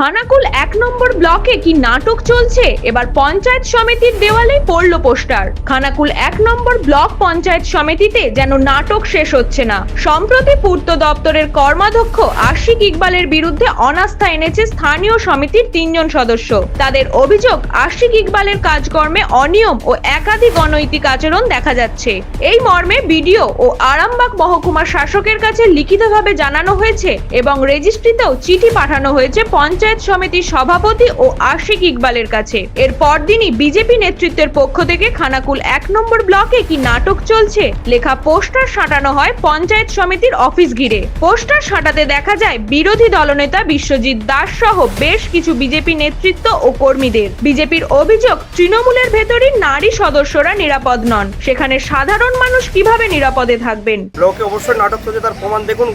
খানাকুল এক নম্বর ব্লকে কি নাটক চলছে? এবার পঞ্চায়েত সমিতির দেওয়ালে পড়ল পোস্টার। খানাকুল এক নম্বর ব্লক পঞ্চায়েত সমিতিতে যেন নাটক শেষ হচ্ছে না। সম্প্রতি পূর্ত দপ্তরের কর্মাধ্যক্ষ আশিক ইকবালের বিরুদ্ধে অনাস্থা এনেছে স্থানীয় সমিতির তিনজন সদস্য। তাদের অভিযোগ, আশিক ইকবালের কাজকর্মে অনিয়ম ও একাধিক অনৈতিক আচরণ দেখা যাচ্ছে। এই মর্মে বিডিও ও আরামবাগ মহকুমা শাসকের কাছে লিখিতভাবে জানানো হয়েছে এবং রেজিস্ট্রিতেও চিঠি পাঠানো হয়েছে পঞ্চায়েত সমিতির সভাপতি ও আশিক ইকবালের কাছে। এর পরদিনই বিজেপি নেতৃত্বের পক্ষ থেকে খানাকুল এক নম্বর ব্লকে কি নাটক চলছে। লেখা পোস্টার সাঁটানো হয় পঞ্চায়েত সমিতির অফিস ঘিরে। পোস্টার সাঁটাতে দেখা যায় বিরোধী দলনেতা বিশ্বজিৎ দাস সহ বেশ কিছু বিজেপি নেতৃত্ব ও কর্মীদের। বিজেপির অভিযোগ, তৃণমূলের ভেতরই নারী সদস্যরা নিরাপদ নন। সেখানে সাধারণ মানুষ কীভাবে নিরাপদে থাকবেন? ব্লকে অবশ্যই নাটক চলছে, তার প্রমাণ দেখুন,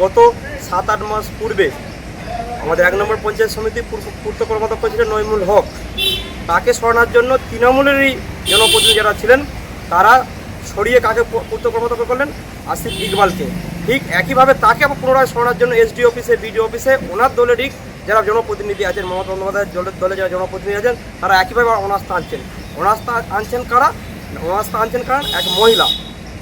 গত সাত আট মাস পূর্বে আমাদের এক নম্বর পঞ্চায়েত সমিতি পূর্ত কর্মদক্ষ ছিলেন নইমুল হক। তাকে সরানোর জন্য তৃণমূলেরই জনপ্রতিনিধি যারা ছিলেন, তারা সরিয়ে কাকে পূর্ত কর্মদক্ষ করলেন? আসিফ ইকবালকে। ঠিক একইভাবে তাকে পুনরায় সরানোর জন্য এসডি অফিসে, বিডিও অফিসে ওনার দলেরই যারা জনপ্রতিনিধি আছেন, মমতা বন্দ্যোপাধ্যায়ের দলের দলে যারা জনপ্রতিনিধি আছেন, তারা একইভাবে অনাস্থা আনছেন। অনাস্থা আনছেন কারা? অনাস্থা আনছেন কারণ এক মহিলা।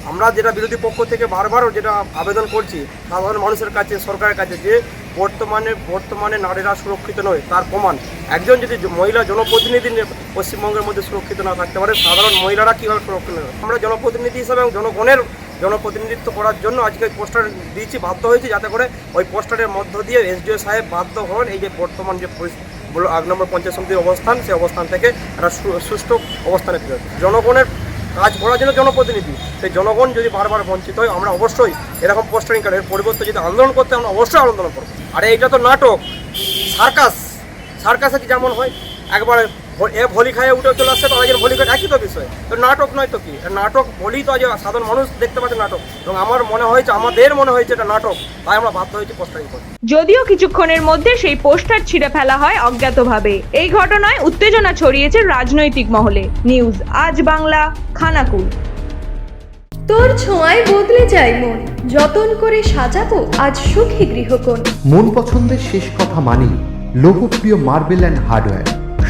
আমরা যেটা বিরোধী পক্ষ থেকে বারবার যেটা আবেদন করছি, সাধারণ মানুষের কাছে, সরকারের কাছে যে বর্তমানে বর্তমানে নারীরা সুরক্ষিত নয়, তার প্রমাণ একজন যদি মহিলা জনপ্রতিনিধি পশ্চিমবঙ্গের মধ্যে সুরক্ষিত না থাকতে পারে, সাধারণ মহিলারা কীভাবে সুরক্ষিত আমরা জনপ্রতিনিধি হিসাবে এবং জনগণের জনপ্রতিনিধিত্ব করার জন্য আজকে ওই পোস্টার দিয়েছি, বাধ্য হয়েছি যাতে করে ওই পোস্টারের মধ্য দিয়ে এসডিও সাহেব বাধ্য হন এই যে বর্তমান যে এক নম্বর পঞ্চায়েত সমিতির অবস্থান সেই অবস্থান থেকে একটা সুষ্ঠু অবস্থানে ফিরে আসবে। জনগণের কাজ করার জন্য জনপ্রতিনিধি। সেই জনগণ যদি বারবার বঞ্চিত হয়, আমরা অবশ্যই এরকম পোস্টারিং কার্ডের পরিবর্তে যদি আন্দোলন করতে, আমরা অবশ্যই আন্দোলন করব। আর এইটা তো নাটক। সার্কাস। সার্কাসে যেমন হয়, একবারে এ ভলি খাইয়ে উঠে চলে আসছে তো আরেকজন ভলি খায় একই তো বিষয়। তো নাটক নয় তো কি? নাটক বলি তো আজ সাধারণ মানুষ দেখতে পাচ্ছে নাটক। এবং আমার মনে হয়েছে আমাদের মনে হয়েছে এটা নাটক তাই আমরা বাধ্য হয়েছি পোস্টারিং করতে। যদিও কিছুক্ষণের মধ্যে সেই পোস্টার ছিঁড়ে ফেলা হয় অজ্ঞাতভাবে। এই ঘটনায় উত্তেজনা ছড়িয়েছে রাজনৈতিক মহলে। নিউজ আজ বাংলা খানাকুল। তোর ছোঁয়ায় বদলে যায় মন। যতন করে সাজাবো আজ সুখী গৃহকোণ। মন পছন্দের শেষ কথা মানি লোকপ্রিয় মার্বেল অ্যান্ড হার্ডওয়্যার